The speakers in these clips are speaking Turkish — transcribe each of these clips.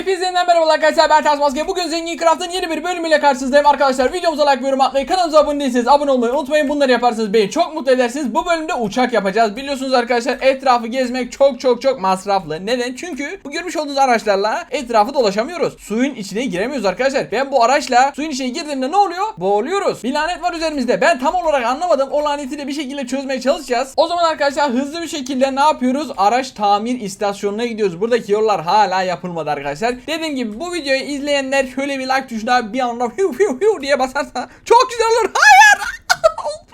Hepinize yeniden merhaba arkadaşlar ben Ters Maske. Bugün Zengin Craft'ın yeni bir bölümüyle karşınızdayım arkadaşlar. Videomuza like ve yorum atmayı, kanalımıza abone değilseniz abone olmayı unutmayın. Bunları yaparsanız beni çok mutlu edersiniz. Bu bölümde uçak yapacağız. Biliyorsunuz arkadaşlar etrafı gezmek çok çok çok masraflı. Neden? Çünkü bu görmüş olduğunuz araçlarla etrafı dolaşamıyoruz. Suyun içine giremiyoruz arkadaşlar. Ben bu araçla suyun içine girdiğimde ne oluyor? Boğuluyoruz. Bir lanet var üzerimizde. Ben tam olarak anlamadım. O laneti de bir şekilde çözmeye çalışacağız. O zaman arkadaşlar hızlı bir şekilde ne yapıyoruz? Araç tamir istasyonuna gidiyoruz. Buradaki yollar hala yapılmadı arkadaşlar. Dediğim gibi bu videoyu izleyenler şöyle bir like tuşuna bir anda hiu hiu hiu diye basarsa çok güzel olur. Hayır!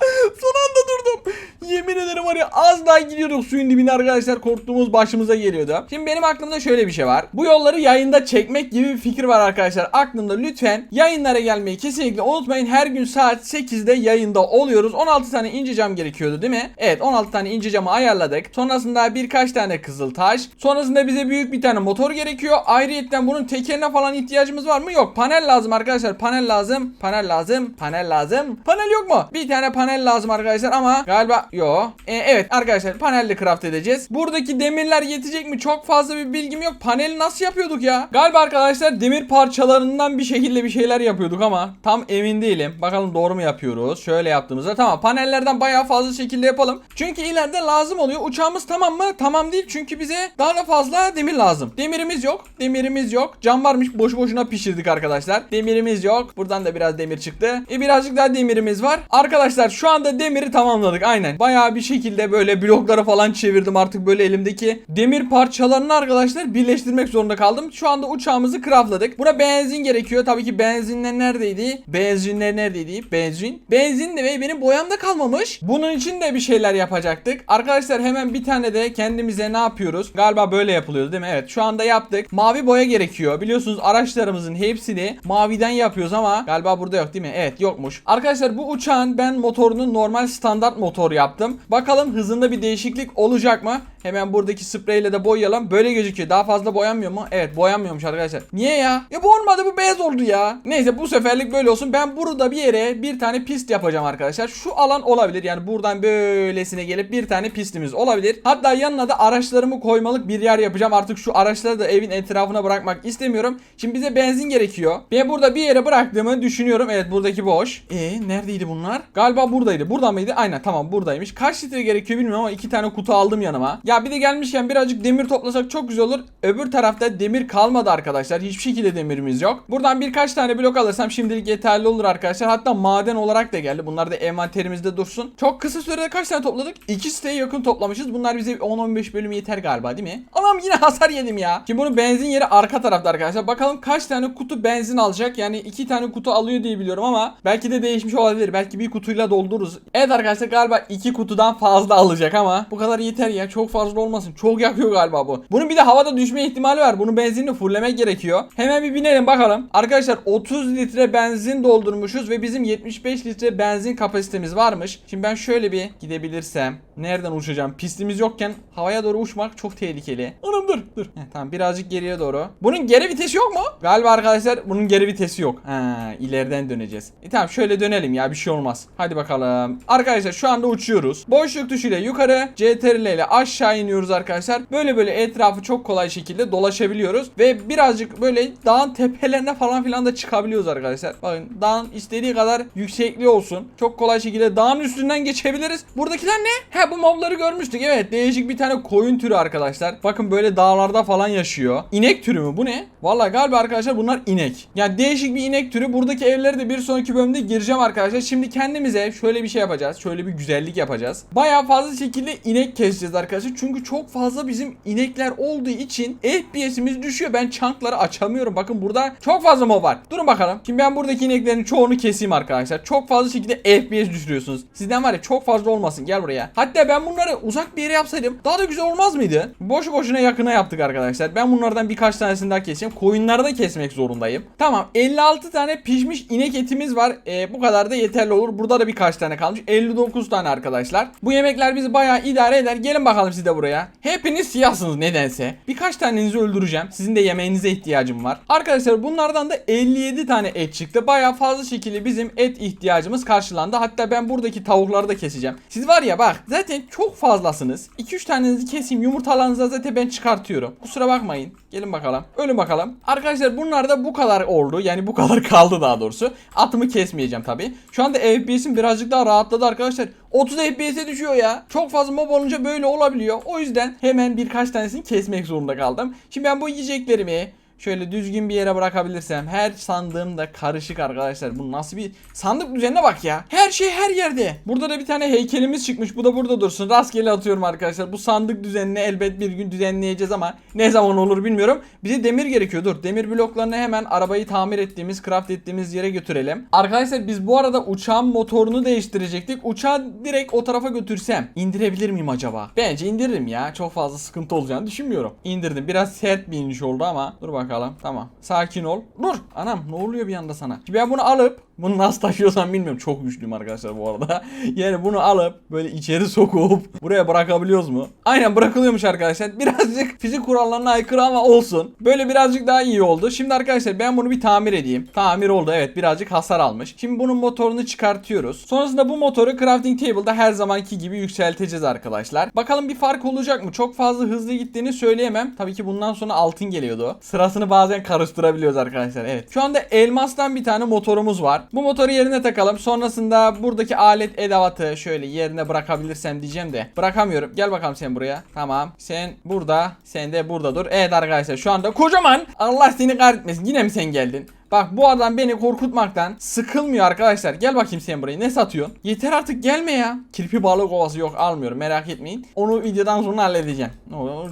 Son anda durdum. Yemin ederim var ya az daha gidiyorduk suyun dibine arkadaşlar korktuğumuz başımıza geliyordu. Şimdi benim aklımda şöyle bir şey var. Bu yolları yayında çekmek gibi bir fikir var arkadaşlar. Aklımda lütfen yayınlara gelmeyi kesinlikle unutmayın. Her gün saat 8'de yayında oluyoruz. 16 tane ince cam gerekiyordu değil mi? Evet 16 tane ince camı ayarladık. Sonrasında birkaç tane kızıl taş. Sonrasında bize büyük bir tane motor gerekiyor. Ayrıyetten bunun tekerine falan ihtiyacımız var mı? Yok. Panel lazım arkadaşlar. Panel lazım. Panel lazım. Panel lazım. Panel yok mu? Bir tane panel lazım arkadaşlar ama galiba yok. E, evet arkadaşlar panelle craft edeceğiz. Buradaki demirler yetecek mi? Çok fazla bir bilgim yok. Paneli nasıl yapıyorduk ya? Galiba arkadaşlar demir parçalarından bir şekilde bir şeyler yapıyorduk ama tam emin değilim. Bakalım doğru mu yapıyoruz? Şöyle yaptığımızda tamam panellerden bayağı fazla şekilde yapalım. Çünkü ileride lazım oluyor. Uçağımız tamam mı? Tamam değil. Çünkü bize daha da fazla demir lazım. Demirimiz yok. Demirimiz yok. Cam varmış boşu boşuna pişirdik arkadaşlar. Demirimiz yok. Buradan da biraz demir çıktı. E birazcık daha demirimiz var. Arkadaşlar şu anda demiri tamamladık. Aynen. Bayağı bir şekilde böyle bloklara falan çevirdim. Artık böyle elimdeki demir parçalarını arkadaşlar birleştirmek zorunda kaldım. Şu anda uçağımızı craftladık. Buna benzin gerekiyor. Tabii ki benzinler neredeydi? Benzinler neredeydi? Benzin. Benzin ve benim boyamda kalmamış. Bunun için de bir şeyler yapacaktık. Arkadaşlar hemen bir tane de kendimize ne yapıyoruz? Galiba böyle yapılıyordu değil mi? Evet şu anda yaptık. Mavi boya gerekiyor. Biliyorsunuz araçlarımızın hepsini maviden yapıyoruz ama galiba burada yok değil mi? Evet yokmuş. Arkadaşlar bu uçağın ben motorunu normal standart motor yaptım. Bakalım hızında bir değişiklik olacak mı? Hemen buradaki spreyle de boyayalım. Böyle gözüküyor. Daha fazla boyanmıyor mu? Evet boyanmıyormuş arkadaşlar. Niye ya? Ya bu olmadı bu beyaz oldu ya. Neyse bu seferlik böyle olsun. Ben burada bir yere bir tane pist yapacağım arkadaşlar. Şu alan olabilir. Yani buradan böylesine gelip bir tane pistimiz olabilir. Hatta yanına da araçlarımı koymalık bir yer yapacağım. Artık şu araçları da evin etrafına bırakmak istemiyorum. Şimdi bize benzin gerekiyor. Ben burada bir yere bıraktığımı düşünüyorum. Evet buradaki boş. E neredeydi bunlar? Galiba buradaydı. Burada mıydı? Aynen tamam buradaymış. Kaç litre gerekiyor bilmiyorum ama iki tane kutu aldım yanıma. Ya bir de gelmişken birazcık demir toplasak çok güzel olur. Öbür tarafta demir kalmadı arkadaşlar. Hiçbir şekilde demirimiz yok. Buradan birkaç tane blok alırsam şimdilik yeterli olur arkadaşlar. Hatta maden olarak da geldi. Bunlar da envanterimizde dursun. Çok kısa sürede kaç tane topladık? İki siteye yakın toplamışız. Bunlar bize 10-15 bölüm yeter galiba değil mi? Anam yine hasar yedim ya. Şimdi bunun benzin yeri arka tarafta arkadaşlar. Bakalım kaç tane kutu benzin alacak. Yani iki tane kutu alıyor diye biliyorum ama belki de değişmiş olabilir. Belki bir kutuyla doldururuz. Evet arkadaşlar galiba iki kutudan fazla alacak ama bu kadar yeter ya. Çok fazla olmasın. Çok yakıyor galiba bu. Bunun bir de havada düşme ihtimali var. Bunu benzinle fulllemek gerekiyor. Hemen bir binelim bakalım. Arkadaşlar 30 litre benzin doldurmuşuz ve bizim 75 litre benzin kapasitemiz varmış. Şimdi ben şöyle bir gidebilirsem nereden uçacağım? Pistimiz yokken havaya doğru uçmak çok tehlikeli. Anam dur dur. Heh, tamam birazcık geriye doğru. Bunun geri vitesi yok mu? Galiba arkadaşlar bunun geri vitesi yok. Ha ileriden döneceğiz. E tamam şöyle dönelim ya bir şey olmaz. Hadi bakalım. Arkadaşlar şu anda uçuyoruz. Boşluk tuşuyla yukarı, CTRL ile aşağı iniyoruz arkadaşlar. Böyle böyle etrafı çok kolay şekilde dolaşabiliyoruz ve birazcık böyle dağın tepelerine falan filan da çıkabiliyoruz arkadaşlar. Bakın dağın istediği kadar yüksekliği olsun. Çok kolay şekilde dağın üstünden geçebiliriz. Buradakiler ne? He bu mobları görmüştük. Evet değişik bir tane koyun türü arkadaşlar. Bakın böyle dağlarda falan yaşıyor. İnek türü mü bu ne? Vallahi galiba arkadaşlar bunlar inek. Yani değişik bir inek türü. Buradaki evleri de bir sonraki bölümde gireceğim arkadaşlar. Şimdi kendimize şöyle bir şey yapacağız. Şöyle bir güzellik yapacağız. Bayağı fazla şekilde inek keseceğiz arkadaşlar. Çünkü çok fazla bizim inekler olduğu için FPS'imiz düşüyor. Ben chunkları açamıyorum. Bakın burada çok fazla mob var. Durun bakalım. Şimdi ben buradaki ineklerin çoğunu keseyim arkadaşlar. Çok fazla şekilde FPS düşürüyorsunuz. Sizden var ya çok fazla olmasın. Gel buraya. Hatta ben bunları uzak bir yere yapsaydım daha da güzel olmaz mıydı? Boşu boşuna yakına yaptık arkadaşlar. Ben bunlardan birkaç tanesini daha keseceğim. Koyunları da kesmek zorundayım. Tamam 56 tane pişmiş inek etimiz var. Ee, bu kadar da yeterli olur. Burada da birkaç tane kalmış. 59 tane arkadaşlar. Bu yemekler bizi bayağı idare eder. Gelin bakalım siz de buraya. Hepiniz siyahsınız nedense. Birkaç tanenizi öldüreceğim. Sizin de yemeğinize ihtiyacım var. Arkadaşlar bunlardan da 57 tane et çıktı. Bayağı fazla şekilde bizim et ihtiyacımız karşılandı. Hatta ben buradaki tavukları da keseceğim. Siz var ya bak zaten çok fazlasınız. 2-3 tanenizi keseyim. Yumurtalarınızı zaten ben çıkartıyorum. Kusura bakmayın. Gelin bakalım. Ölün bakalım. Arkadaşlar bunlar da bu kadar oldu. Yani bu kadar kaldı daha doğrusu. Atımı kesmeyeceğim tabi. Şu anda FPS'im birazcık daha rahatladı arkadaşlar. 30 FPS'e düşüyor ya. Çok fazla mob olunca böyle olabiliyor. O yüzden hemen birkaç tanesini kesmek zorunda kaldım. Şimdi ben bu yiyeceklerimi Şöyle düzgün bir yere bırakabilirsem. Her sandığım da karışık arkadaşlar. Bu nasıl bir sandık düzenine bak ya. Her şey her yerde. Burada da bir tane heykelimiz çıkmış. Bu da burada dursun. Rastgele atıyorum arkadaşlar. Bu sandık düzenini elbet bir gün düzenleyeceğiz ama ne zaman olur bilmiyorum. Bize demir gerekiyor. Dur. Demir bloklarını hemen arabayı tamir ettiğimiz, craft ettiğimiz yere götürelim. Arkadaşlar biz bu arada uçağın motorunu değiştirecektik. Uçağı direkt o tarafa götürsem indirebilir miyim acaba? Bence indiririm ya. Çok fazla sıkıntı olacağını düşünmüyorum. İndirdim. Biraz sert bir iniş oldu ama dur bakalım. Tamam. Sakin ol. Dur. Anam ne oluyor bir anda sana? Şimdi ben bunu alıp bunu nasıl taşıyorsam bilmiyorum. Çok güçlüyüm arkadaşlar bu arada. Yani bunu alıp böyle içeri sokup buraya bırakabiliyoruz mu? Aynen bırakılıyormuş arkadaşlar. Birazcık fizik kurallarına aykırı ama olsun. Böyle birazcık daha iyi oldu. Şimdi arkadaşlar ben bunu bir tamir edeyim. Tamir oldu evet birazcık hasar almış. Şimdi bunun motorunu çıkartıyoruz. Sonrasında bu motoru crafting table'da her zamanki gibi yükselteceğiz arkadaşlar. Bakalım bir fark olacak mı? Çok fazla hızlı gittiğini söyleyemem. Tabii ki bundan sonra altın geliyordu. Sırasını bazen karıştırabiliyoruz arkadaşlar. Evet. Şu anda elmastan bir tane motorumuz var. Bu motoru yerine takalım. Sonrasında buradaki alet edevatı şöyle yerine bırakabilirsem diyeceğim de bırakamıyorum. Gel bakalım sen buraya. Tamam. Sen burada. Sen de burada dur. Evet arkadaşlar şu anda kocaman. Allah seni kahretmesin. Yine mi sen geldin? Bak bu adam beni korkutmaktan sıkılmıyor arkadaşlar. Gel bakayım sen buraya. Ne satıyorsun? Yeter artık gelme ya. Kirpi balık ovası yok almıyorum merak etmeyin. Onu videodan sonra halledeceğim.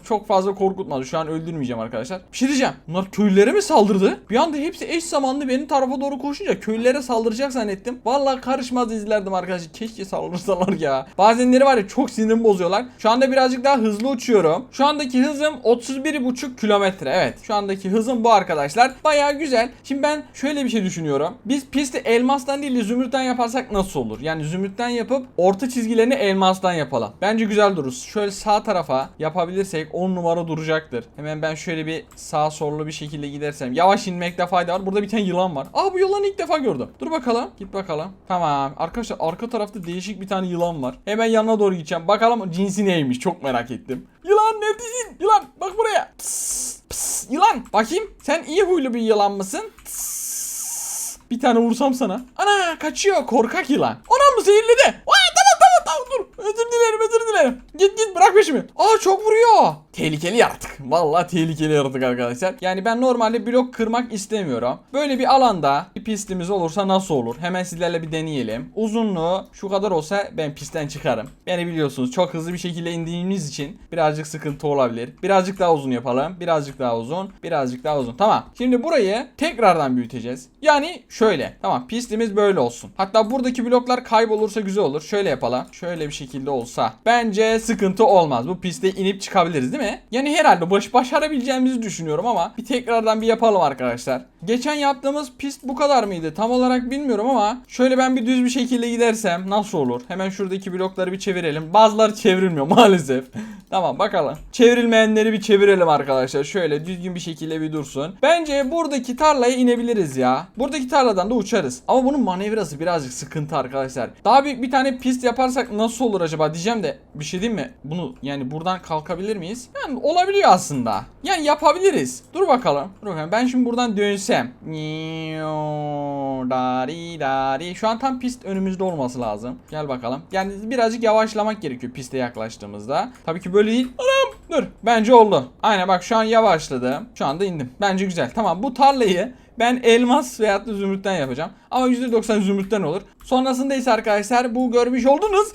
Çok fazla korkutmadı. Şu an öldürmeyeceğim arkadaşlar. Bir şey diyeceğim. Bunlar köylülere mi saldırdı? Bir anda hepsi eş zamanlı benim tarafa doğru koşunca köylülere saldıracak zannettim. Vallahi karışmaz izlerdim arkadaşlar. Keşke saldırsalar ya. Bazenleri var ya çok sinirim bozuyorlar. Şu anda birazcık daha hızlı uçuyorum. Şu andaki hızım 31,5 kilometre. Evet. Şu andaki hızım bu arkadaşlar. Bayağı güzel. Şimdi ben şöyle bir şey düşünüyorum. Biz pisti elmastan değil de zümrütten yaparsak nasıl olur? Yani zümrütten yapıp orta çizgilerini elmastan yapalım. Bence güzel durur. Şöyle sağ tarafa yapabilirsek 10 numara duracaktır. Hemen ben şöyle bir sağ sollu bir şekilde gidersem. Yavaş inmekte fayda var. Burada bir tane yılan var. Aa bu yılanı ilk defa gördüm. Dur bakalım. Git bakalım. Tamam. Arkadaşlar arka tarafta değişik bir tane yılan var. Hemen yanına doğru gideceğim. Bakalım cinsi neymiş. Çok merak ettim. Yılan neredesin? Yılan bak buraya. Pıs, pıs, yılan. Bakayım sen iyi huylu bir yılan mısın? Pıs. Bir tane vursam sana. Ana kaçıyor korkak yılan. Ona mı zehirledi? Aa, dur. Özür dilerim özür dilerim. Git git bırak peşimi. Aa çok vuruyor. Tehlikeli yaratık. Vallahi tehlikeli yaratık arkadaşlar. Yani ben normalde blok kırmak istemiyorum. Böyle bir alanda bir pistimiz olursa nasıl olur? Hemen sizlerle bir deneyelim. Uzunluğu şu kadar olsa ben pistten çıkarım. Beni biliyorsunuz çok hızlı bir şekilde indiğimiz için birazcık sıkıntı olabilir. Birazcık daha uzun yapalım. Birazcık daha uzun. Birazcık daha uzun. Tamam. Şimdi burayı tekrardan büyüteceğiz. Yani şöyle. Tamam pistimiz böyle olsun. Hatta buradaki bloklar kaybolursa güzel olur. Şöyle yapalım. Şöyle bir şekilde olsa. Bence sıkıntı olmaz. Bu piste inip çıkabiliriz değil mi? Yani herhalde baş başarabileceğimizi düşünüyorum ama bir tekrardan bir yapalım arkadaşlar. Geçen yaptığımız pist bu kadar mıydı? Tam olarak bilmiyorum ama şöyle ben bir düz bir şekilde gidersem nasıl olur? Hemen şuradaki blokları bir çevirelim. Bazıları çevrilmiyor maalesef. tamam bakalım. Çevrilmeyenleri bir çevirelim arkadaşlar. Şöyle düzgün bir şekilde bir dursun. Bence buradaki tarlaya inebiliriz ya. Buradaki tarladan da uçarız. Ama bunun manevrası birazcık sıkıntı arkadaşlar. Daha büyük bir tane pist yaparsak nasıl olur acaba diyeceğim de bir şey diyeyim mi? Bunu yani buradan kalkabilir miyiz? Yani olabiliyor aslında. Yani yapabiliriz. Dur bakalım. Dur bakalım. Ben şimdi buradan dönsem. Dari dari. Şu an tam pist önümüzde olması lazım. Gel bakalım. Yani birazcık yavaşlamak gerekiyor piste yaklaştığımızda. Tabii ki böyle değil. Anam. Dur. Bence oldu. Aynen bak şu an yavaşladım. Şu anda indim. Bence güzel. Tamam bu tarlayı ben elmas veyahut da zümrütten yapacağım. Ama %90 zümrütten olur. Sonrasında ise arkadaşlar bu görmüş oldunuz.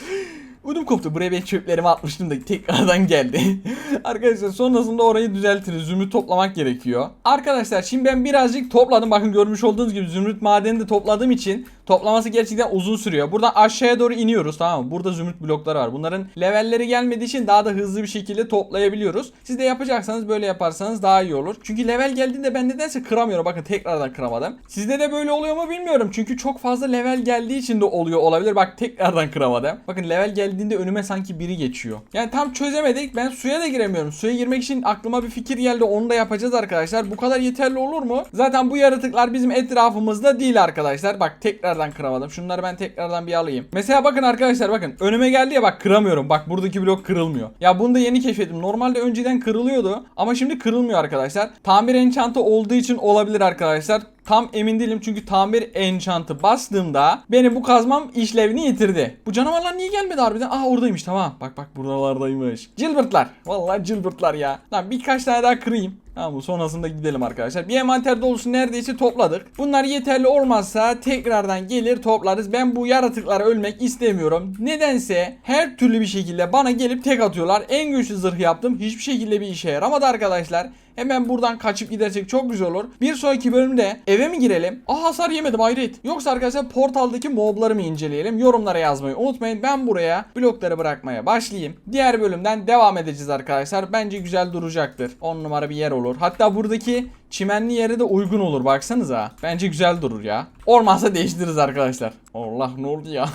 Ödüm koptu. Buraya ben çöplerimi atmıştım da tekrardan geldi. Arkadaşlar sonrasında orayı düzeltiriz. Zümrüt toplamak gerekiyor. Arkadaşlar şimdi ben birazcık topladım. Bakın görmüş olduğunuz gibi zümrüt madeni de topladığım için toplaması gerçekten uzun sürüyor. Buradan aşağıya doğru iniyoruz tamam mı? Burada zümrüt blokları var. Bunların levelleri gelmediği için daha da hızlı bir şekilde toplayabiliyoruz. Siz de yapacaksanız böyle yaparsanız daha iyi olur. Çünkü level geldiğinde ben nedense kıramıyorum. Bakın tekrardan kıramadım. Sizde de böyle oluyor mu bilmiyorum. Çünkü çok fazla level geldiği için de oluyor olabilir. Bak tekrardan kıramadım. Bakın level geldiği geldiğinde önüme sanki biri geçiyor. Yani tam çözemedik. Ben suya da giremiyorum. Suya girmek için aklıma bir fikir geldi. Onu da yapacağız arkadaşlar. Bu kadar yeterli olur mu? Zaten bu yaratıklar bizim etrafımızda değil arkadaşlar. Bak tekrardan kıramadım. Şunları ben tekrardan bir alayım. Mesela bakın arkadaşlar bakın. Önüme geldi ya bak kıramıyorum. Bak buradaki blok kırılmıyor. Ya bunu da yeni keşfettim. Normalde önceden kırılıyordu. Ama şimdi kırılmıyor arkadaşlar. Tamir enchantı olduğu için olabilir arkadaşlar. Tam emin değilim çünkü tamir enchantı bastığımda benim bu kazmam işlevini yitirdi. Bu canavarlar niye gelmedi harbiden? Aa oradaymış tamam. Bak bak buralardaymış. Cilbırtlar. Vallahi cilbırtlar ya. Lan birkaç tane daha kırayım. Tamam bu sonrasında gidelim arkadaşlar. Bir envanter dolusu neredeyse topladık. Bunlar yeterli olmazsa tekrardan gelir toplarız. Ben bu yaratıklara ölmek istemiyorum. Nedense her türlü bir şekilde bana gelip tek atıyorlar. En güçlü zırh yaptım. Hiçbir şekilde bir işe yaramadı arkadaşlar. Hemen buradan kaçıp gidersek çok güzel olur. Bir sonraki bölümde eve mi girelim? Aa hasar yemedim hayret. Yoksa arkadaşlar portaldaki mobları mı inceleyelim? Yorumlara yazmayı unutmayın. Ben buraya blokları bırakmaya başlayayım. Diğer bölümden devam edeceğiz arkadaşlar. Bence güzel duracaktır. 10 numara bir yer olur. Hatta buradaki çimenli yere de uygun olur baksanıza. Bence güzel durur ya. Olmazsa değiştiririz arkadaşlar. Allah ne oldu ya?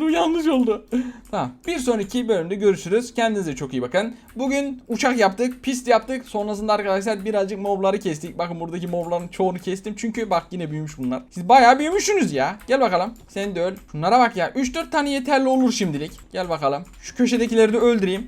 Dur yanlış oldu. tamam. Bir sonraki bölümde görüşürüz. Kendinize çok iyi bakın. Bugün uçak yaptık, pist yaptık. Sonrasında arkadaşlar birazcık mobları kestik. Bakın buradaki mobların çoğunu kestim. Çünkü bak yine büyümüş bunlar. Siz bayağı büyümüşsünüz ya. Gel bakalım. Sen de öl. Şunlara bak ya. 3-4 tane yeterli olur şimdilik. Gel bakalım. Şu köşedekileri de öldüreyim.